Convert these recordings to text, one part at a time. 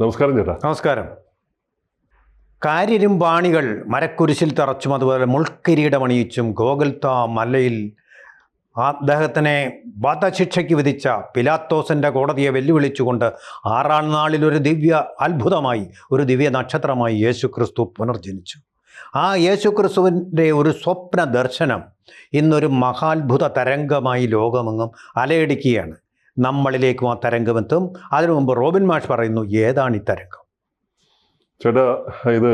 നമസ്കാരം ചേട്ടാ. നമസ്കാരം. കാര്യരും പാണികൾ മരക്കുരിശിൽ തറച്ചും അതുപോലെ മുൾക്കിരീടമണിയിച്ചും ഗോകുൽത്ത മലയിൽ അദ്ദേഹത്തിനെ വധശിക്ഷയ്ക്ക് വിധിച്ച പിലാത്തോസിന്റെ കോടതിയെ വെല്ലുവിളിച്ചുകൊണ്ട് ആറാം നാളിൽ ഒരു ദിവ്യ അത്ഭുതമായി ഒരു ദിവ്യ നക്ഷത്രമായി യേശു ക്രിസ്തു പുനർജനിച്ചു. ആ യേശു ക്രിസ്തുവിന്റെ ഒരു സ്വപ്ന ദർശനം ഇന്നൊരു മഹാത്ഭുത തരംഗമായി ലോകമെങ്ങും അലയടിക്കുകയാണ്. നമ്മളിലേക്കും ആ തരംഗമെത്തും അതിനു മുമ്പ് റോബിൻ മാഷ് പറയുന്നു ഏതാണ് ഈ തരംഗം? ചേട്ടാ ഇത്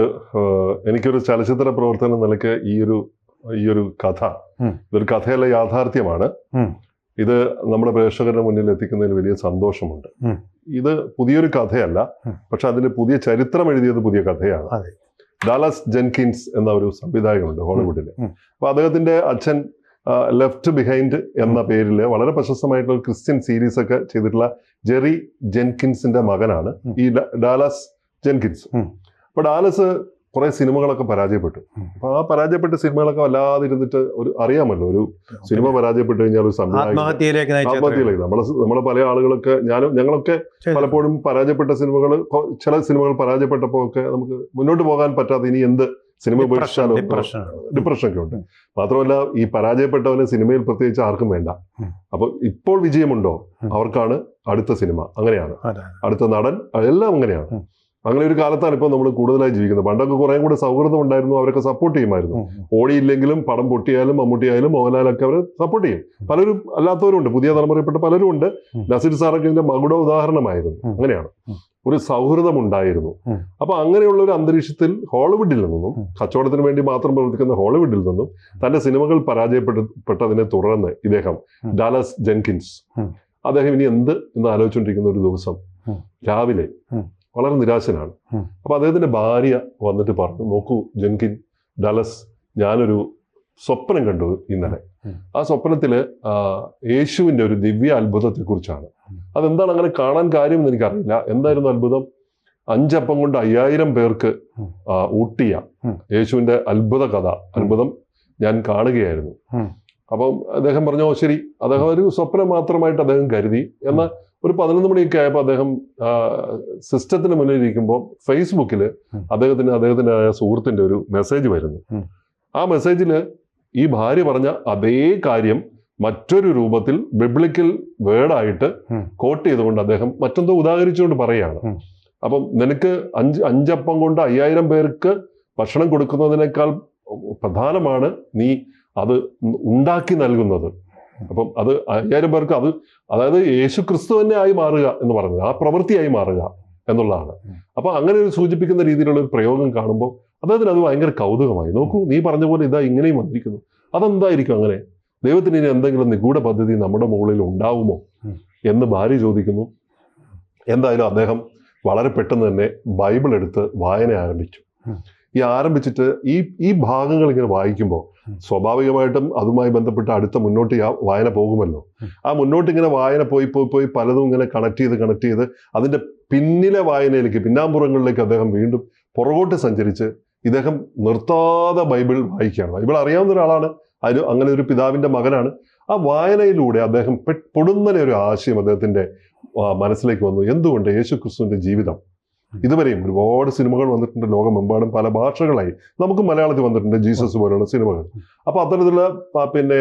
എനിക്കൊരു ചലച്ചിത്ര പ്രവർത്തനം നിലയ്ക്ക് ഈ ഒരു ഈ ഒരു കഥ. ഇതൊരു കഥയല്ല യാഥാർത്ഥ്യമാണ്. ഇത് നമ്മുടെ പ്രേക്ഷകരുടെ മുന്നിൽ എത്തിക്കുന്നതിൽ വലിയ സന്തോഷമുണ്ട്. ഇത് പുതിയൊരു കഥയല്ല പക്ഷെ അതിന്റെ പുതിയ ചരിത്രം എഴുതിയത് പുതിയ കഥയാണ്. ഡാലസ് ജെൻകിൻസ് എന്ന ഒരു സംവിധായകനുണ്ട് ഹോളിവുഡിലെ. അപ്പൊ അദ്ദേഹത്തിന്റെ അച്ഛൻ ലെഫ്റ്റ് ബിഹൈൻഡ് എന്ന പേരിൽ വളരെ പ്രശസ്തമായിട്ടുള്ള ക്രിസ്ത്യൻ സീരീസ് ഒക്കെ ചെയ്തിട്ടുള്ള ജെറി ജെൻകിൻസിന്റെ മകനാണ് ഈ ഡാലസ് ജെൻകിൻസ്. അപ്പൊ ഡാലസ് കുറെ സിനിമകളൊക്കെ പരാജയപ്പെട്ടു. അപ്പൊ ആ പരാജയപ്പെട്ട സിനിമകളൊക്കെ വല്ലാതെ ഇരുന്നിട്ട് ഒരു അറിയാമല്ലോ ഒരു സിനിമ പരാജയപ്പെട്ടു കഴിഞ്ഞാൽ ഒരു ആത്മഹത്യയിലേക്ക് നമ്മളെ നമ്മളെ പല ആളുകളൊക്കെ ഞാനും ഞങ്ങളൊക്കെ പലപ്പോഴും പരാജയപ്പെട്ട സിനിമകൾ ചില സിനിമകൾ പരാജയപ്പെട്ടപ്പോൾ ഒക്കെ നമുക്ക് മുന്നോട്ട് പോകാൻ പറ്റാതെ ഇനി എന്ത് സിനിമ ഉപേക്ഷിച്ചാലോ? ഒക്കെ ഉണ്ട്. മാത്രമല്ല ഈ പരാജയപ്പെട്ടവന് സിനിമയിൽ പ്രത്യേകിച്ച് ആർക്കും വേണ്ട. അപ്പോൾ അപ്പൊ ഇപ്പോൾ വിജയമുണ്ടോ. അവർക്കാണ് അടുത്ത സിനിമ. അങ്ങനെയാണ്. അടുത്ത നടൻ എല്ലാം അങ്ങനെയാണ്. അങ്ങനെ ഒരു കാലത്താണ് ഇപ്പോൾ നമ്മൾ കൂടുതലായി ജീവിക്കുന്നത്. പണ്ടൊക്കെ കുറേ കൂടെ സൗഹൃദം ഉണ്ടായിരുന്നു അവരൊക്കെ സപ്പോർട്ട് ചെയ്യുമായിരുന്നു. ഓടിയില്ലെങ്കിലും പടം പൊട്ടിയാലും മമ്മൂട്ടിയായാലും മോഹൻലാലൊക്കെ അവർ സപ്പോർട്ട് ചെയ്യും. പലരും അല്ലാത്തവരും ഉണ്ട് പുതിയ തലമുറയിൽപ്പെട്ട പലരും ഉണ്ട് നസീർ സാറൊക്കെ ഇതിന്റെ മകുട ഉദാഹരണമായിരുന്നു. അങ്ങനെയാണ്. ഒരു സൗഹൃദം ഉണ്ടായിരുന്നു. അപ്പൊ അങ്ങനെയുള്ള ഒരു അന്തരീക്ഷത്തിൽ ഹോളിവുഡിൽ നിന്നും. കച്ചവടത്തിന് വേണ്ടി മാത്രം പ്രവർത്തിക്കുന്ന ഹോളിവുഡിൽ നിന്നും തന്റെ സിനിമകൾ പരാജയപ്പെട്ടതിനെ തുടർന്ന് ഇദ്ദേഹം ഡാലസ് ജെൻകിൻസ് അദ്ദേഹം ഇനി എന്ത് എന്ന് ആലോചിച്ചുകൊണ്ടിരിക്കുന്ന ഒരു ദിവസം രാവിലെ വളരെ നിരാശനാണ്. അപ്പൊ അദ്ദേഹത്തിന്റെ ഭാര്യ വന്നിട്ട് പറഞ്ഞു നോക്കൂ ജെൻകിൻ ഡാലസ് ഞാനൊരു സ്വപ്നം കണ്ടു ഇന്നലെ. ആ സ്വപ്നത്തിൽ യേശുവിന്റെ യേശുവിന്റെ ഒരു ദിവ്യ അത്ഭുതത്തെക്കുറിച്ചാണ്. അതെന്താണ് അങ്ങനെ കാണാൻ കാര്യമെന്ന് എനിക്കറിയില്ല. എന്തായിരുന്നു അത്ഭുതം? അഞ്ചപ്പം കൊണ്ട് അയ്യായിരം പേർക്ക് ഊട്ടിയ യേശുവിന്റെ യേശുവിന്റെ അത്ഭുത കഥ അത്ഭുതം ഞാൻ കാണുകയായിരുന്നു. അപ്പം അദ്ദേഹം പറഞ്ഞു "ഓ, ശരി. അദ്ദേഹം ഒരു സ്വപ്നം മാത്രമായിട്ട് അദ്ദേഹം കരുതി. എന്നാൽ ഒരു പതിനൊന്ന് മണിയൊക്കെ ആയപ്പോൾ അദ്ദേഹം സിസ്റ്റത്തിന് മുന്നിൽ ഇരിക്കുമ്പോൾ ഫേസ്ബുക്കിൽ അദ്ദേഹത്തിന് അദ്ദേഹത്തിന്റെ സുഹൃത്തിന്റെ സുഹൃത്തിന്റെ ഒരു മെസ്സേജ് വരുന്നു. ആ മെസ്സേജിൽ ഈ ഭാര്യ പറഞ്ഞ അതേ കാര്യം മറ്റൊരു രൂപത്തിൽ ബിബ്ലിക്കൽ വേർഡായിട്ട്. കോട്ട് ചെയ്തുകൊണ്ട് അദ്ദേഹം മറ്റെന്തോ ഉദാഹരിച്ചുകൊണ്ട് പറയുകയാണ്. അപ്പം നിനക്ക് അഞ്ച് അഞ്ചപ്പം കൊണ്ട് അയ്യായിരം പേർക്ക് ഭക്ഷണം കൊടുക്കുന്നതിനേക്കാൾ പ്രധാനമാണ് നീ അത് ഉണ്ടാക്കി നൽകുന്നത് അപ്പം അത് അയ്യായിരം പേർക്ക് അത് അതായത് യേശു ക്രിസ്തു തന്നെ ആയി മാറുക എന്ന് പറഞ്ഞത് ആ പ്രവൃത്തിയായി മാറുക എന്നുള്ളതാണ് അപ്പോൾ അപ്പൊ അങ്ങനെ ഒരു സൂചിപ്പിക്കുന്ന രീതിയിലുള്ള ഒരു പ്രയോഗം കാണുമ്പോൾ അദ്ദേഹത്തിന് അത് ഭയങ്കര കൗതുകമായി. നോക്കൂ നീ പറഞ്ഞ പോലെ ഇതാ ഇങ്ങനെയും വന്നിരിക്കുന്നു. അതെന്തായിരിക്കും അങ്ങനെ? ദൈവത്തിന് ഇനി എന്തെങ്കിലും നിഗൂഢ പദ്ധതി നമ്മുടെ മുകളിൽ ഉണ്ടാവുമോ? എന്ന് ഭാര്യ ചോദിക്കുന്നു. എന്തായാലും അദ്ദേഹം വളരെ പെട്ടെന്ന് തന്നെ ബൈബിൾ എടുത്ത് വായന ആരംഭിച്ചു. ഈ ആരംഭിച്ചിട്ട് ഈ ഈ ഭാഗങ്ങൾ ഇങ്ങനെ വായിക്കുമ്പോൾ സ്വാഭാവികമായിട്ടും അതുമായി ബന്ധപ്പെട്ട് അടുത്ത മുന്നോട്ട് ആ വായന പോകുമല്ലോ. ആ മുന്നോട്ട് ഇങ്ങനെ വായന പോയി പോയി പോയി പലതും ഇങ്ങനെ കണക്ട് ചെയ്ത് കണക്ട് ചെയ്ത് അതിന്റെ പിന്നിലെ വായനയിലേക്ക് പിന്നാമ്പുറങ്ങളിലേക്ക് അദ്ദേഹം വീണ്ടും പുറകോട്ട് സഞ്ചരിച്ച് ഇദ്ദേഹം നിർത്താതെ ബൈബിൾ വായിക്കുകയാണ്. ബൈബിൾ അറിയാവുന്ന ഒരാളാണ്. അതിന് അങ്ങനെ ഒരു പിതാവിന്റെ മകനാണ്. ആ വായനയിലൂടെ അദ്ദേഹം പൊടുന്നനെ ഒരു ആശയം അദ്ദേഹത്തിന്റെ മനസ്സിലേക്ക് വന്നു. എന്തുകൊണ്ട് യേശു ക്രിസ്തുവിന്റെ ജീവിതം? ഇതുവരെയും ഒരുപാട് സിനിമകൾ വന്നിട്ടുണ്ട്. ലോകമെമ്പാടും പല ഭാഷകളായി. നമുക്ക് മലയാളത്തിൽ വന്നിട്ടുണ്ട് ജീസസ് പോലുള്ള സിനിമകൾ. അപ്പോൾ അത്തരത്തിലുള്ള പിന്നെ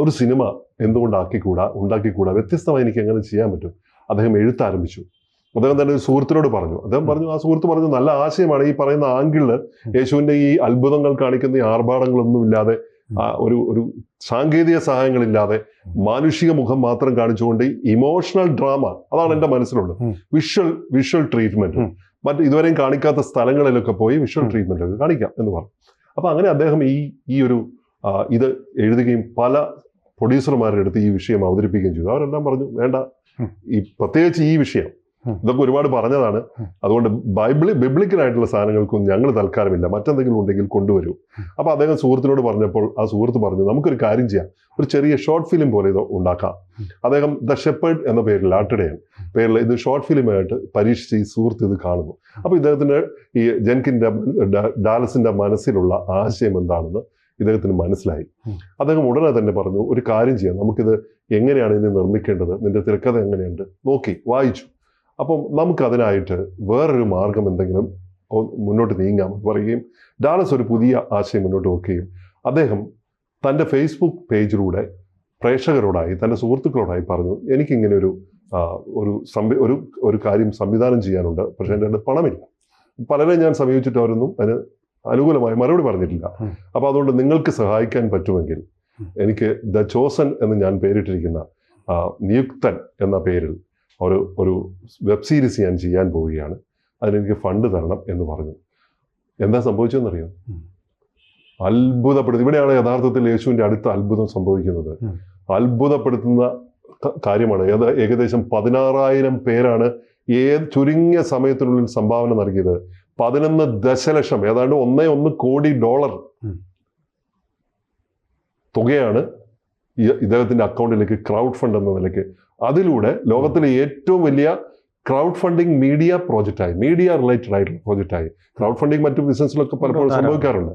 ഒരു സിനിമ എന്തുകൊണ്ടാക്കിക്കൂടാ? ഉണ്ടാക്കിക്കൂടാ? വ്യത്യസ്തമായി എനിക്ക് എങ്ങനെ ചെയ്യാൻ പറ്റും? അദ്ദേഹം എഴുത്താരംഭിച്ചു. അദ്ദേഹം തന്നെ ഒരു സുഹൃത്തിനോട് പറഞ്ഞു. അദ്ദേഹം പറഞ്ഞു ആ സുഹൃത്ത് പറഞ്ഞു നല്ല ആശയമാണ്. ഈ പറയുന്ന ആംഗിളിൽ യേശുവിന്റെ ഈ അത്ഭുതങ്ങൾ കാണിക്കുന്ന ഈ ആർഭാടങ്ങളൊന്നും ഇല്ലാതെ ആ, ഒരു ഒരു സാങ്കേതിക സഹായങ്ങളില്ലാതെ മാനുഷിക മുഖം മാത്രം കാണിച്ചുകൊണ്ട് ഇമോഷണൽ ഡ്രാമ അതാണ് എന്റെ മനസ്സിലുള്ളത്. Visual visual treatment. മറ്റ് ഇതുവരെയും കാണിക്കാത്ത സ്ഥലങ്ങളിലൊക്കെ പോയി വിഷ്വൽ ട്രീറ്റ്മെന്റ് ഒക്കെ കാണിക്കാം എന്ന് പറഞ്ഞു. അപ്പൊ അങ്ങനെ അദ്ദേഹം ഈ ഈ ഒരു ഇത് എഴുതുകയും പല പ്രൊഡ്യൂസർമാരുടെ അടുത്ത് ഈ വിഷയം അവതരിപ്പിക്കുകയും ചെയ്തു. അവരെല്ലാം പറഞ്ഞു വേണ്ട. ഈ പ്രത്യേകിച്ച് ഈ വിഷയം. ഇതൊക്കെ ഒരുപാട് പറഞ്ഞതാണ്. അതുകൊണ്ട് ബൈബിളി ബിബ്ലിക്കലായിട്ടുള്ള സാധനങ്ങൾക്കും ഞങ്ങൾ തൽക്കാലമില്ല മറ്റെന്തെങ്കിലും ഉണ്ടെങ്കിൽ കൊണ്ടുവരൂ. അപ്പോൾ അദ്ദേഹം സുഹൃത്തിനോട് പറഞ്ഞപ്പോൾ ആ സുഹൃത്ത് പറഞ്ഞു നമുക്കൊരു കാര്യം ചെയ്യാം. ഒരു ചെറിയ ഷോർട്ട് ഫിലിം പോലെ ഇത് ഉണ്ടാക്കാം. അദ്ദേഹം ദ ഷെപ്പേർഡ് എന്ന പേരിൽ ആട്ടിടയൻ പേരിൽ ഇത് ഷോർട്ട് ഫിലിമായിട്ട് പരീക്ഷിച്ച് ഈ സുഹൃത്ത് ഇത് കാണുന്നു. അപ്പോൾ ഇദ്ദേഹത്തിന്റെ ഈ ജെൻകിന്റെ ഡാലസിന്റെ ഡാലസിന്റെ മനസ്സിലുള്ള ആശയം എന്താണെന്ന് ഇദ്ദേഹത്തിന് മനസ്സിലായി. അദ്ദേഹം ഉടനെ തന്നെ പറഞ്ഞു ഒരു കാര്യം ചെയ്യാം. നമുക്കിത് എങ്ങനെയാണ് ഇനി നിർമ്മിക്കേണ്ടത്? നിന്റെ തിരക്കഥ എങ്ങനെയുണ്ട്? നോക്കി വായിച്ചു. അപ്പം നമുക്കതിനായിട്ട് വേറൊരു മാർഗം എന്തെങ്കിലും മുന്നോട്ട് നീങ്ങാം പറയുകയും ഡാലസ് ഒരു പുതിയ ആശയം മുന്നോട്ട് വെക്കുകയും അദ്ദേഹം തന്റെ ഫേസ്ബുക്ക് പേജിലൂടെ പ്രേക്ഷകരോടായി തന്റെ സുഹൃത്തുക്കളോടായി പറഞ്ഞു എനിക്കിങ്ങനെ ഒരു ഒരു സംവി ഒരു ഒരു കാര്യം സംവിധാനം ചെയ്യാനുണ്ട് പക്ഷേ എന്റെ അടുത്ത് പണമില്ല. പലരെ ഞാൻ സമീപിച്ചിട്ട് അവരൊന്നും അതിന് അനുകൂലമായി മറുപടി പറഞ്ഞിട്ടില്ല. അപ്പോൾ അതുകൊണ്ട് നിങ്ങൾക്ക് സഹായിക്കാൻ പറ്റുമെങ്കിൽ എനിക്ക് ദ ചോസൻ എന്ന് ഞാൻ പേരിട്ടിരിക്കുന്ന നിയുക്തൻ എന്ന പേരിൽ ഒരു ഒരു വെബ് സീരീസ് ഞാൻ ചെയ്യാൻ പോവുകയാണ്. അതിനെനിക്ക് ഫണ്ട് തരണം എന്ന് പറഞ്ഞു. എന്താ സംഭവിച്ചതെന്നറിയോ. അത്ഭുതപ്പെടുത്തി ഇവിടെയാണ് യഥാർത്ഥത്തിൽ യേശുവിന്റെ അടുത്ത അത്ഭുതം സംഭവിക്കുന്നത്. അത്ഭുതപ്പെടുത്തുന്ന കാര്യമാണ്. ഏകദേശം പതിനാറായിരം പേരാണ് ഏത് ചുരുങ്ങിയ സമയത്തിനുള്ളിൽ സംഭാവന നൽകിയത്. പതിനൊന്ന് ദശലക്ഷം ഏതാണ്ട് ഒന്നേ ഒന്ന് കോടി ഡോളർ തുകയാണ് ഇദ്ദേഹത്തിന്റെ അക്കൗണ്ടിലേക്ക് ക്രൗഡ് ഫണ്ട് എന്ന നിലയ്ക്ക്. അതിലൂടെ ലോകത്തിലെ ഏറ്റവും വലിയ ക്രൗഡ് ഫണ്ടിങ് മീഡിയ പ്രോജക്റ്റായി മീഡിയ റിലേറ്റഡ് ആയിട്ടുള്ള പ്രോജക്റ്റായി ക്രൗഡ് ഫണ്ടിങ് മറ്റു ബിസിനസ്സിലൊക്കെ പലപ്പോഴും സംഭവിക്കാറുണ്ട്.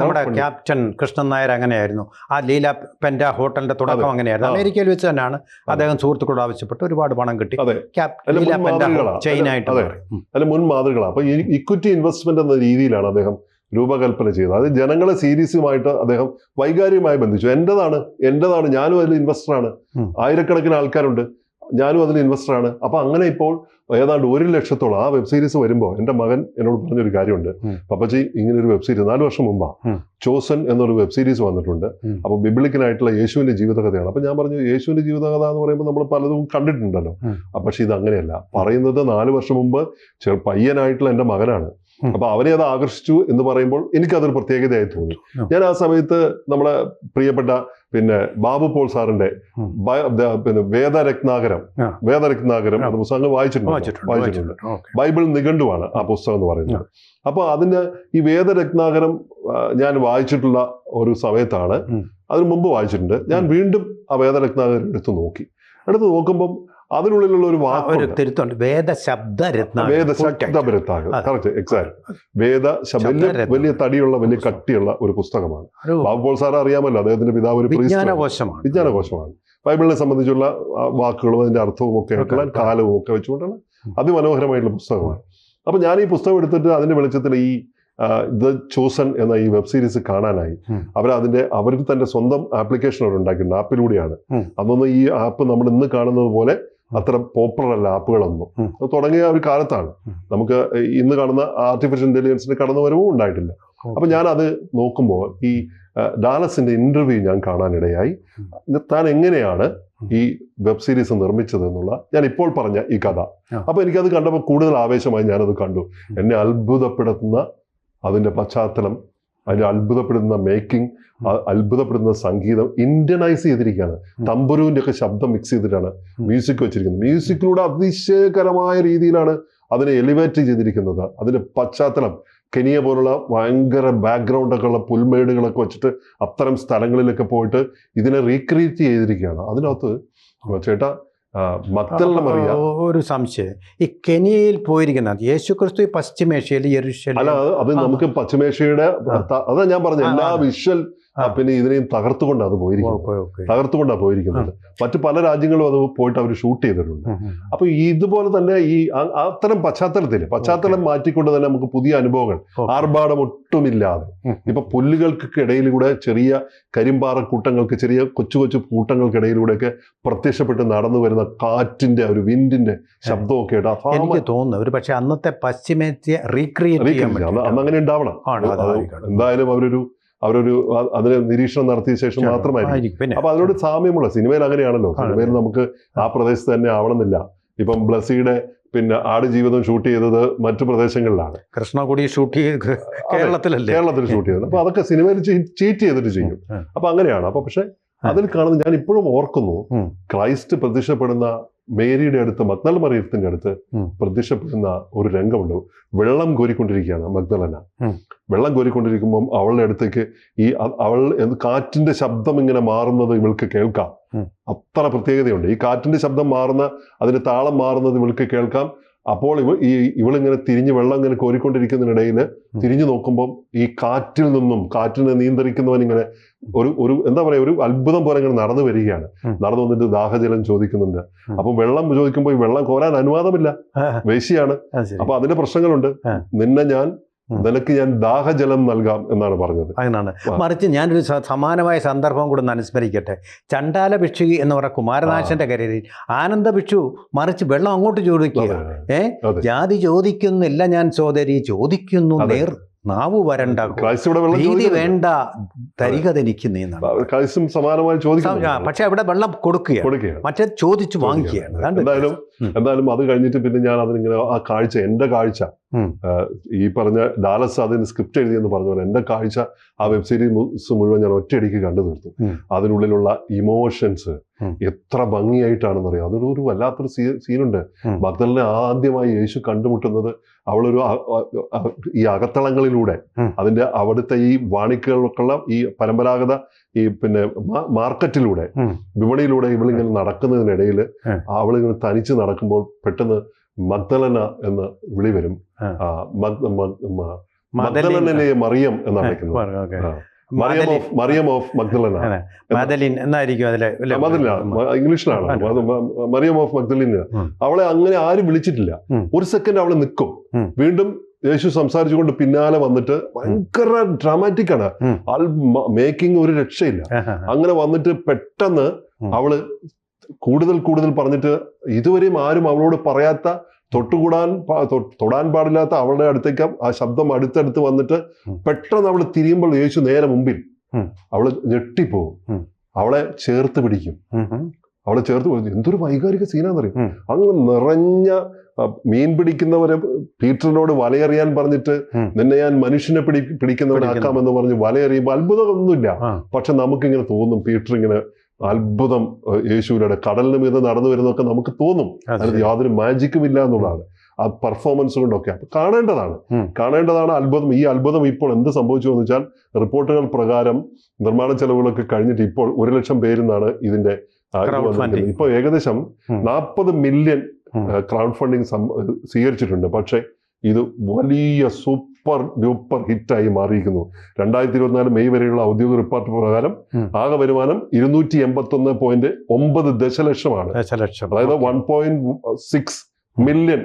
നമ്മുടെ ക്യാപ്റ്റൻ കൃഷ്ണൻ നായർ അങ്ങനെയായിരുന്നു. ആ ലീല പെൻഡ ഹോട്ടലിന്റെ തുടക്കം അങ്ങനെയായിരുന്നു. അമേരിക്കയിൽ വെച്ച് തന്നെയാണ് അദ്ദേഹം സുഹൃത്തുക്കളോട് ആവശ്യപ്പെട്ട് ഒരുപാട് പണം കിട്ടി. അതെ. മുൻ മുൻ മാതൃകളാണ് അപ്പൊ ഇക്വിറ്റി ഇൻവെസ്റ്റ്മെന്റ് എന്ന രീതിയിലാണ് അദ്ദേഹം രൂപകൽപ്പന ചെയ്തത്. അത് ജനങ്ങളെ സീരീസുമായിട്ട് അദ്ദേഹം വൈകാരികമായി ബന്ധിച്ചു. എന്റെതാണ് എന്റെതാണ് ഞാനും അതിൽ ഇൻവെസ്റ്ററാണ്. ആയിരക്കണക്കിന് ആൾക്കാരുണ്ട്. ഞാനും അതിൽ ഇൻവെസ്റ്ററാണ് അപ്പൊ അങ്ങനെ ഇപ്പോൾ ഏതാണ്ട് ഒരു ലക്ഷത്തോളം ആ വെബ് സീരീസ് വരുമ്പോൾ എന്റെ മകൻ എന്നോട് പറഞ്ഞൊരു കാര്യമുണ്ട്. പപ്പച്ചി ഇങ്ങനെ ഒരു വെബ് സീരീസ് നാല് വർഷം മുമ്പാ ചോസൻ എന്നൊരു വെബ് സീരീസ് വന്നിട്ടുണ്ട്. അപ്പൊ അപ്പോൾ ബിബിളിക്കനായിട്ടുള്ള യേശുവിന്റെ ജീവിതകഥയാണ്. അപ്പൊ ഞാൻ പറഞ്ഞു യേശുവിന്റെ ജീവിതകഥ എന്ന് പറയുമ്പോൾ നമ്മൾ പലതും കണ്ടിട്ടുണ്ടല്ലോ. പക്ഷെ ഇത് അങ്ങനെയല്ല പറയുന്നത് നാല് വർഷം മുമ്പ് പയ്യനായിട്ടുള്ള എന്റെ മകനാണ്. അപ്പൊ അവനെ അത് ആകർഷിച്ചു എന്ന് പറയുമ്പോൾ എനിക്കതൊരു പ്രത്യേകതയായി തോന്നി. ഞാൻ ആ സമയത്ത് നമ്മളെ പ്രിയപ്പെട്ട പിന്നെ ബാബു പോൾ സാറിന്റെ പിന്നെ വേദരത്നാകരം. വേദരത്നാകരം. അത് പുസ്തകങ്ങൾ വായിച്ചിട്ടുണ്ട്. വായിച്ചിട്ടുണ്ട്. ബൈബിൾ നിഘണ്ടുവാണ് ആ പുസ്തകം എന്ന് പറയുന്നത്. അപ്പൊ അതിന് ഈ വേദരത്നാകരം ഞാൻ വായിച്ചിട്ടുള്ള ഒരു സമയത്താണ് അതിനു അതിന് മുമ്പ് വായിച്ചിട്ടുണ്ട്. ഞാൻ വീണ്ടും ആ വേദരത്നാകരം എടുത്ത് നോക്കി. എടുത്ത് നോക്കുമ്പം അതിനുള്ളിലുള്ള ഒരു ഒരു വാക്കുണ്ട്. തിരുത്തുണ്ട്. വേദശബ്ദ രത്ന വേദശബ്ദരത്നാകരം അതെ. കറക്റ്റ് എക്സാക്ട് വേദ വലിയ തടിയുള്ള വലിയ കട്ടിയുള്ള ഒരു പുസ്തകമാണ്. ബാബുപോൾ പോൾ സാർ അറിയാമല്ലോ അദ്ദേഹത്തിന്റെ പിതാവ് ഒരു. വിജ്ഞാനകോശമാണ് വിജ്ഞാനകോശമാണ്. ബൈബിളിനെ സംബന്ധിച്ചുള്ള വാക്കുകളും അതിന്റെ അർത്ഥവും ഒക്കെ ആയിട്ടുള്ള ഒക്കെ. കാലവും ഒക്കെ വെച്ചുകൊണ്ടാണ് ഉം. അതിമനോഹരമായിട്ടുള്ള പുസ്തകമാണ്. അപ്പൊ ഞാൻ ഈ പുസ്തകം എടുത്തിട്ട് അതിന്റെ വെളിച്ചത്തിൽ ഈ ദ ചൂസൺ എന്ന ഈ വെബ് സീരീസ് കാണാനായി. അവർ അതിന്റെ തന്റെ സ്വന്തം ആപ്ലിക്കേഷൻ അവർ ഉണ്ടാക്കിയിട്ടുണ്ട്. ആപ്പിലൂടെയാണ്. അതൊന്നും ഈ ആപ്പ് നമ്മൾ ഇന്ന് കാണുന്നത് പോലെ അത്ര പോപ്പുലർ അല്ല ആപ്പുകളൊന്നും. അത് തുടങ്ങിയ ഒരു കാലത്താണ്. നമുക്ക് ഇന്ന് കാണുന്ന ആർട്ടിഫിഷ്യൽ ഇന്റലിജൻസിന്റെ കടന്നുവരവും ഉണ്ടായിട്ടില്ല. അപ്പൊ ഞാൻ അത് നോക്കുമ്പോൾ ഈ ഡാലസിന്റെ ഇന്റർവ്യൂ ഞാൻ കാണാനിടയായി. താൻ എങ്ങനെയാണ് ഈ വെബ് സീരീസ് നിർമ്മിച്ചത് എന്നുള്ള ഞാൻ ഇപ്പോൾ പറഞ്ഞ ഈ കഥ. അപ്പൊ എനിക്കത് കണ്ടപ്പോൾ കൂടുതൽ ആവേശമായി ഞാനത് കണ്ടു. എന്നെ അത്ഭുതപ്പെടുത്തുന്ന അതിന്റെ പശ്ചാത്തലം അതിന്റെ അത്ഭുതപ്പെടുന്ന മേക്കിംഗ് അത്ഭുതപ്പെടുന്ന സംഗീതം ഇന്ത്യനൈസ് ചെയ്തിരിക്കുകയാണ്. തമ്പുരുവിന്റെ തമ്പുരുവിന്റെ ഒക്കെ ശബ്ദം മിക്സ് ചെയ്തിട്ടാണ് മ്യൂസിക് വെച്ചിരിക്കുന്നത്. മ്യൂസിക്കിലൂടെ അതിശയകരമായ രീതിയിലാണ് അതിനെ എലിവേറ്റ് ചെയ്തിരിക്കുന്നത്. അതിന്റെ പശ്ചാത്തലം കെനിയ പോലുള്ള ഭയങ്കര ബാക്ക്ഗ്രൗണ്ട് ഒക്കെ ഉള്ള പുൽമേടുകളൊക്കെ വെച്ചിട്ട് അത്തരം സ്ഥലങ്ങളിലൊക്കെ പോയിട്ട് ഇതിനെ റീക്രിയേറ്റ് ചെയ്തിരിക്കുകയാണ്. അതിനകത്ത് ചേട്ടാ ഒരു സംശയം ഈ കെനിയയിൽ പോയിരിക്കുന്ന യേശു ക്രിസ്തു പശ്ചിമേഷ്യയിൽ അല്ല അത് നമുക്ക് പശ്ചിമേഷ്യയുടെ. അതാ ഞാൻ പറഞ്ഞു എല്ലാ വിശ്വൽ വിഷ്വൽ. പിന്നെ ഇതിനെയും തകർത്തുകൊണ്ടാണ് അത് പോയിരിക്കുന്നത്. തകർത്തുകൊണ്ടാണ് പോയിരിക്കുന്നത്. മറ്റു പല രാജ്യങ്ങളും അത് പോയിട്ട് അവർ ഷൂട്ട് ചെയ്തിട്ടുണ്ട്. അപ്പൊ ഇതുപോലെ തന്നെ ഈ അത്തരം പശ്ചാത്തലത്തിൽ പശ്ചാത്തലം മാറ്റിക്കൊണ്ട് തന്നെ നമുക്ക് പുതിയ അനുഭവങ്ങൾ. ആർഭാടം ഒട്ടുമില്ലാതെ. ഇപ്പൊ പുല്ലുകൾക്ക് ഇടയിലൂടെ ചെറിയ കരിമ്പാറ കൂട്ടങ്ങൾക്ക് ചെറിയ കൊച്ചു കൊച്ചു കൂട്ടങ്ങൾക്കിടയിലൂടെയൊക്കെ പ്രത്യക്ഷപ്പെട്ട് നടന്നു വരുന്ന കാറ്റിന്റെ ഒരു വിൻഡിന്റെ ശബ്ദമൊക്കെ ആയിട്ട് എനിക്ക് തോന്നുന്നു. ഒരു പക്ഷേ അന്നത്തെ പശ്ചിമേത്യ റീക്രിയേറ്റ് ചെയ്യാൻ. അന്ന് അങ്ങനെ ഉണ്ടാവണം. എന്തായാലും അവരൊരു അവരൊരു അതിന് നിരീക്ഷണം നടത്തിയ ശേഷം മാത്രമായിരിക്കും. അപ്പൊ അതിനോട് സാമ്യമുള്ള സിനിമയിൽ അങ്ങനെയാണല്ലോ. സിനിമയിൽ നമുക്ക് ആ പ്രദേശത്ത് തന്നെ ആവണമെന്നില്ല. ഇപ്പം ബ്ലസ്സിയുടെ പിന്നെ ആട് ജീവിതം ഷൂട്ട് ചെയ്തത് മറ്റു പ്രദേശങ്ങളിലാണ്. കൃഷ്ണകുടി ഷൂട്ട് ചെയ്ത് കേരളത്തിലല്ലേ? കേരളത്തിൽ ഷൂട്ട് ചെയ്തത്. അപ്പൊ അതൊക്കെ സിനിമയിൽ ചീറ്റ് ചെയ്തിട്ട് ചെയ്യും. അപ്പൊ അങ്ങനെയാണ്. അപ്പൊ പക്ഷെ അതിൽ കാണുന്ന ഞാൻ ഇപ്പോഴും ഓർക്കുന്നു ക്രൈസ്റ്റ് പ്രത്യക്ഷപ്പെടുന്ന മേരിയുടെ അടുത്ത് മഗ്ദൽ മറിയത്തിന്റെ അടുത്ത്. പ്രത്യക്ഷപ്പെടുന്ന ഒരു രംഗമുണ്ട്. വെള്ളം കോരിക്കൊണ്ടിരിക്കുകയാണ് മഗ്ദലന വെള്ളം കോരിക്കൊണ്ടിരിക്കുമ്പം അവളുടെ അടുത്തേക്ക് ഈ അവൾ കാറ്റിന്റെ ശബ്ദം ഇങ്ങനെ മാറുന്നത് ഇവൾക്ക് കേൾക്കാം. അത്ര പ്രത്യേകതയുണ്ട്. ഈ കാറ്റിന്റെ ശബ്ദം മാറുന്ന അതിന്റെ താളം മാറുന്നത് ഇവൾക്ക് കേൾക്കാം. അപ്പോൾ ഇവ ഈ ഇവളിങ്ങനെ തിരിഞ്ഞ് വെള്ളം ഇങ്ങനെ കോരിക്കൊണ്ടിരിക്കുന്നതിനിടയിൽ തിരിഞ്ഞു നോക്കുമ്പോൾ ഈ കാറ്റിൽ നിന്നും കാറ്റിനെ നിയന്ത്രിക്കുന്നവൻ ഇങ്ങനെ ഒരു ഒരു എന്താ പറയാ ഒരു അത്ഭുതം പോലെ ഇങ്ങനെ നടന്നു വരികയാണ്. നടന്നു വന്നിട്ട് ദാഹജലം ചോദിക്കുന്നുണ്ട്. അപ്പം വെള്ളം ചോദിക്കുമ്പോൾ ഈ വെള്ളം കോരാൻ അനുവാദമില്ല. വേശിയാണ് അപ്പൊ അതിന്റെ പ്രശ്നങ്ങളുണ്ട്. നിന്നെ ഞാൻ. നിനക്ക് ഞാൻ ദാഹജലം നൽകാം എന്നാണ് പറഞ്ഞത്. അങ്ങനെയാണ് മറിച്ച് ഞാനൊരു സമാനമായ സന്ദർഭം കൂടെ ഒന്ന് അനുസ്മരിക്കട്ടെ. ചണ്ടാല ഭിക്ഷു എന്ന് പറഞ്ഞ കുമാരനാശന്റെ കരയിൽ ആനന്ദ ഭിക്ഷു മറിച്ച് വെള്ളം അങ്ങോട്ട് ചോദിക്കുക ഏഹ് ഏ? ജാതി ചോദിക്കുന്നില്ല ഞാൻ സോദരി ചോദിക്കുന്നു നേർ നാവു വരണ്ട നീതി വേണ്ട തരിക തനിക്ക് നീന്നാണ് സമാനമായി പക്ഷെ അവിടെ വെള്ളം കൊടുക്കുക കൊടുക്കുകയാണ്. മറ്റേ ചോദിച്ചു വാങ്ങിക്കുകയാണ്. എന്തായാലും എന്തായാലും അത് കഴിഞ്ഞിട്ട് പിന്നെ ഞാൻ അതിനിങ്ങനെ ആ കാഴ്ച എന്റെ കാഴ്ച ഈ പറഞ്ഞ ഡാലസ് അതിന് സ്ക്രിപ്റ്റ് എഴുതിയെന്ന് പറഞ്ഞ പോലെ എന്റെ കാഴ്ച ആ വെബ് സീരീസ് മുഴുവൻ ഞാൻ ഒറ്റയടിക്ക് കണ്ടു തീർത്തു. അതിനുള്ളിലുള്ള ഇമോഷൻസ് എത്ര ഭംഗിയായിട്ടാണെന്ന് അറിയാം അതൊരു ഒരു വല്ലാത്തൊരു സീ സീനുണ്ട്. ഭക്തനെ ആദ്യമായി യേശു കണ്ടുമുട്ടുന്നത് അവളൊരു ഈ അകത്തളങ്ങളിലൂടെ അതിന്റെ അതിന്റെ അവിടുത്തെ ഈ വാണിക്കുകൾക്കുള്ള ഈ പരമ്പരാഗത ഈ പിന്നെ മാർക്കറ്റിലൂടെ. വിപണിയിലൂടെ ഇവളിങ്ങനെ നടക്കുന്നതിനിടയിൽ. അവളിങ്ങനെ തനിച്ച് നടക്കുമ്പോൾ പെട്ടെന്ന് മഗ്ദലന എന്ന് വിളി വരും ആ. ആ, മഗ്- മഗ്- മ- മദലിൻ മഗ്ദലനിലെ മറിയം എന്നാണ് വിളിക്കുന്നത്. മറിയം ഓഫ് മഗ്ദലന. മദലിൻ എന്നായിരിക്കും അതിലെ ഇംഗ്ലീഷിലാണ് മറിയം ഓഫ് മഗ്ദലിന്. അവളെ അങ്ങനെ ആരും വിളിച്ചിട്ടില്ല. ഒരു സെക്കൻഡ് അവൾ നിൽക്കും വീണ്ടും യേശു സംസാരിച്ചുകൊണ്ട് പിന്നാലെ വന്നിട്ട് ഭയങ്കര ഡ്രാമാറ്റിക് ആണ്. ആൾ മേക്കിംഗ് ഒരു രക്ഷയില്ല. അങ്ങനെ വന്നിട്ട് പെട്ടെന്ന്. അവൾ കൂടുതൽ കൂടുതൽ പറഞ്ഞിട്ട് ഇതുവരെയും ആരും അവളോട് പറയാത്ത തൊട്ടുകൂടാൻ തൊടാൻ പാടില്ലാത്ത അവളുടെ അടുത്തേക്ക് ആ ശബ്ദം അടുത്തടുത്ത് വന്നിട്ട്. പെട്ടെന്ന് അവൾ തിരിയുമ്പോൾ യേശു നേരെ മുമ്പിൽ. അവൾ ഞെട്ടിപ്പോവും. അവളെ ചേർത്ത് പിടിക്കും. അവളെ ചേർത്ത് പിടിക്കും. എന്തൊരു വൈകാരിക സീനാന്നറിയും? അങ്ങനെ അങ്ങ് നിറഞ്ഞ മീൻ പിടിക്കുന്നവരെ പീറ്ററിനോട് വലയെറിയാൻ പറഞ്ഞിട്ട് നിന്നെ ഞാൻ മനുഷ്യനെ പിടി പിടിക്കുന്നവനാക്കാമെന്ന് പറഞ്ഞ് വലയെറിയുമ്പോൾ അത്ഭുതമൊന്നുമില്ല. പക്ഷെ നമുക്കിങ്ങനെ തോന്നും പീറ്റർ ഇങ്ങനെ അത്ഭുതം യേശുവിനോട് യേശുവിലൂടെ കടലിന് മീതെ നടന്നു വരുന്നതൊക്കെ നമുക്ക് തോന്നും അത് അതിന് യാതൊരു മാജിക്കും ഇല്ല എന്നുള്ളതാണ് ആ പെർഫോമൻസ് കൊണ്ടൊക്കെ അപ്പൊ കാണേണ്ടതാണ് കാണേണ്ടതാണ് അത്ഭുതം ഈ അത്ഭുതം ഇപ്പോൾ എന്ത് സംഭവിച്ചു എന്ന് വെച്ചാൽ റിപ്പോർട്ടുകൾ പ്രകാരം നിർമ്മാണ ചെലവുകളൊക്കെ കഴിഞ്ഞിട്ട് ഇപ്പോൾ ഒരു ലക്ഷം പേരിന്നാണ് ഇതിന്റെ ആ, ഇത് Crowd വന്നിരിക്കുന്നത്. funding. ഇപ്പോൾ ഏകദേശം. നാൽപ്പത് മില്യൺ. ക്രൗഡ് ഫണ്ടിങ് സ്വീകരിച്ചിട്ടുണ്ട് പക്ഷേ ഇത് വലിയ സൂപ്പർ ഡ്യൂപ്പർ ഹിറ്റായി മാറിയിരിക്കുന്നു. രണ്ടായിരത്തി ഇരുപത്തിനാല് മെയ് വരെയുള്ള ഔദ്യോഗിക റിപ്പോർട്ട് പ്രകാരം. ആകെ വരുമാനം ഇരുന്നൂറ്റി എൺപത്തി ഒന്ന് പോയിന്റ് ഒമ്പത് ദശലക്ഷമാണ്. ദശലക്ഷം. അതായത് one point six million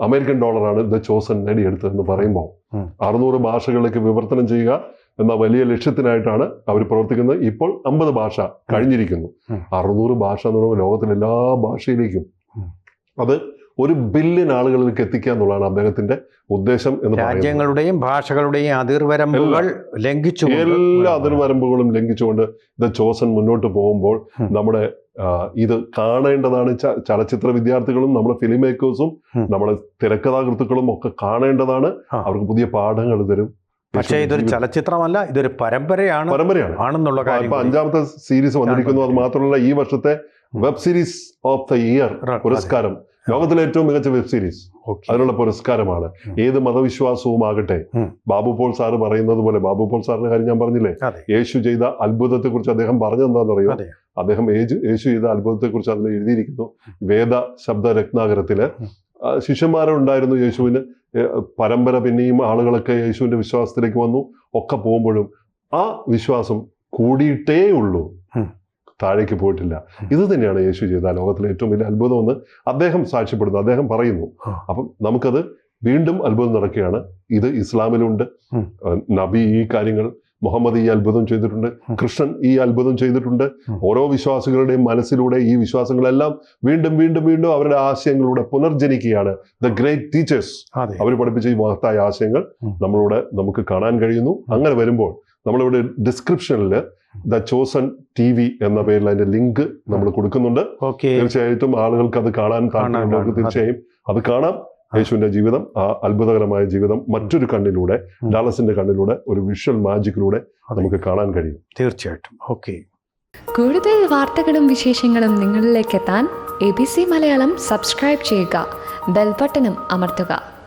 American ഡോളറാണ് ദ ചോസൻ നേടിയെടുത്തതെന്ന് പറയുമ്പോൾ. അറുന്നൂറ് ഭാഷകളിലേക്ക് വിവർത്തനം ചെയ്യുക എന്ന വലിയ ലക്ഷ്യത്തിനായിട്ടാണ് അവർ പ്രവർത്തിക്കുന്നത്. ഇപ്പോൾ അമ്പത് ഭാഷ കഴിഞ്ഞിരിക്കുന്നു. അറുന്നൂറ് ഭാഷ എന്ന് പറയുമ്പോൾ ലോകത്തിലെ എല്ലാ ഭാഷയിലേക്കും അത് ഒരു ബില്യൺ ആളുകളിലേക്ക് എത്തിക്കുക എന്നുള്ളതാണ് അദ്ദേഹത്തിന്റെ ഉദ്ദേശം എന്ന് രാജ്യങ്ങളുടെയും ഭാഷകളുടെയും അതിർവരമ്പുകൾ ലംഘിച്ചു എല്ലാ അതിർവരമ്പുകളും ലംഘിച്ചുകൊണ്ട് ദ ചോസൻ മുന്നോട്ട് പോകുമ്പോൾ. നമ്മുടെ ഇത് കാണേണ്ടതാണ് ചലച്ചിത്ര വിദ്യാർത്ഥികളും നമ്മുടെ ഫിലിം മേക്കേഴ്സും. നമ്മുടെ തിരക്കഥാകൃത്തുക്കളും ഒക്കെ കാണേണ്ടതാണ്. അവർക്ക് പുതിയ പാഠങ്ങൾ തരും. പക്ഷേ ഇതൊരു ചലച്ചിത്രമല്ല ഇതൊരു പരമ്പരയാണ്. പരമ്പരയാണ്. ആണെന്നുള്ള കാര്യം. അഞ്ചാമത്തെ സീരീസ് വന്നിരിക്കുന്നു. അത് മാത്രമല്ല ഈ വർഷത്തെ web series of the year പുരസ്കാരം. ലോകത്തിലെ ഏറ്റവും മികച്ച വെബ് സീരീസ്. അതിനുള്ള പുരസ്കാരമാണ്. ഏത് മതവിശ്വാസവും ആകട്ടെ. ബാബു പോൾ സാറ് പറയുന്നത് പോലെ ബാബു പോൾ സാറിന്റെ കാര്യം ഞാൻ പറഞ്ഞില്ലേ? യേശു ചെയ്ത അത്ഭുതത്തെ കുറിച്ച് അദ്ദേഹം പറഞ്ഞെന്താന്ന് അറിയോ അദ്ദേഹം യേശു ചെയ്ത അത്ഭുതത്തെ കുറിച്ച് അതിൽ എഴുതിയിരിക്കുന്നു. വേദ ശബ്ദ രത്നാകരത്തിൽ ശിഷ്യന്മാരുണ്ടായിരുന്നു യേശുവിന്. പരമ്പര പിന്നെയും ആളുകളൊക്കെ യേശുവിന്റെ വിശ്വാസത്തിലേക്ക് വന്നു. ഒക്കെ പോകുമ്പോഴും ആ വിശ്വാസം കൂടിയിട്ടേ ഉള്ളൂ. താഴേക്ക് പോയിട്ടില്ല. ഇത് തന്നെയാണ് യേശു ചെയ്ത ലോകത്തിലെ ഏറ്റവും വലിയ അത്ഭുതമെന്ന് അദ്ദേഹം സാക്ഷ്യപ്പെടുന്നു. അദ്ദേഹം പറയുന്നു. അപ്പം നമുക്കത് വീണ്ടും അത്ഭുതം നടക്കുകയാണ്. ഇത് ഇസ്ലാമിലുണ്ട്. നബി ഈ കാര്യങ്ങൾ മുഹമ്മദ് ഈ അത്ഭുതം ചെയ്തിട്ടുണ്ട് കൃഷ്ണൻ ഈ അത്ഭുതം ചെയ്തിട്ടുണ്ട്. ഓരോ വിശ്വാസികളുടെയും മനസ്സിലൂടെ ഈ വിശ്വാസങ്ങളെല്ലാം വീണ്ടും വീണ്ടും വീണ്ടും അവരുടെ ആശയങ്ങളിലൂടെ പുനർജനിക്കുകയാണ്. ദ ഗ്രേറ്റ് ടീച്ചേഴ്സ് അവർ പഠിപ്പിച്ച ഈ മഹത്തായ ആശയങ്ങൾ ഉം. നമ്മളിവിടെ നമുക്ക് കാണാൻ കഴിയുന്നു. അങ്ങനെ വരുമ്പോൾ നമ്മളിവിടെ ഡിസ്ക്രിപ്ഷനിൽ ദ ചോസൺ ടി വി എന്ന പേരിൽ അതിന്റെ ലിങ്ക് നമ്മൾ കൊടുക്കുന്നുണ്ട്. തീർച്ചയായിട്ടും ആളുകൾക്ക് അത് കാണാൻ താല്പര്യമുള്ളവർക്ക്. തീർച്ചയായും അത് കാണാം. യേശുവിന്റെ ജീവിതം ആ അത്ഭുതകരമായ ജീവിതം മറ്റൊരു കണ്ണിലൂടെ ഡാലസിന്റെ കണ്ണിലൂടെ ഒരു വിഷ്വൽ മാജിക്കിലൂടെ നമുക്ക് കാണാൻ കഴിയും. തീർച്ചയായിട്ടും. ഓക്കെ. കൂടുതൽ വാർത്തകളും വിശേഷങ്ങളും നിങ്ങളിലേക്ക് എത്താൻ A B C Malayalam subscribe ചെയ്യുക ബെൽബട്ടനും അമർത്തുക.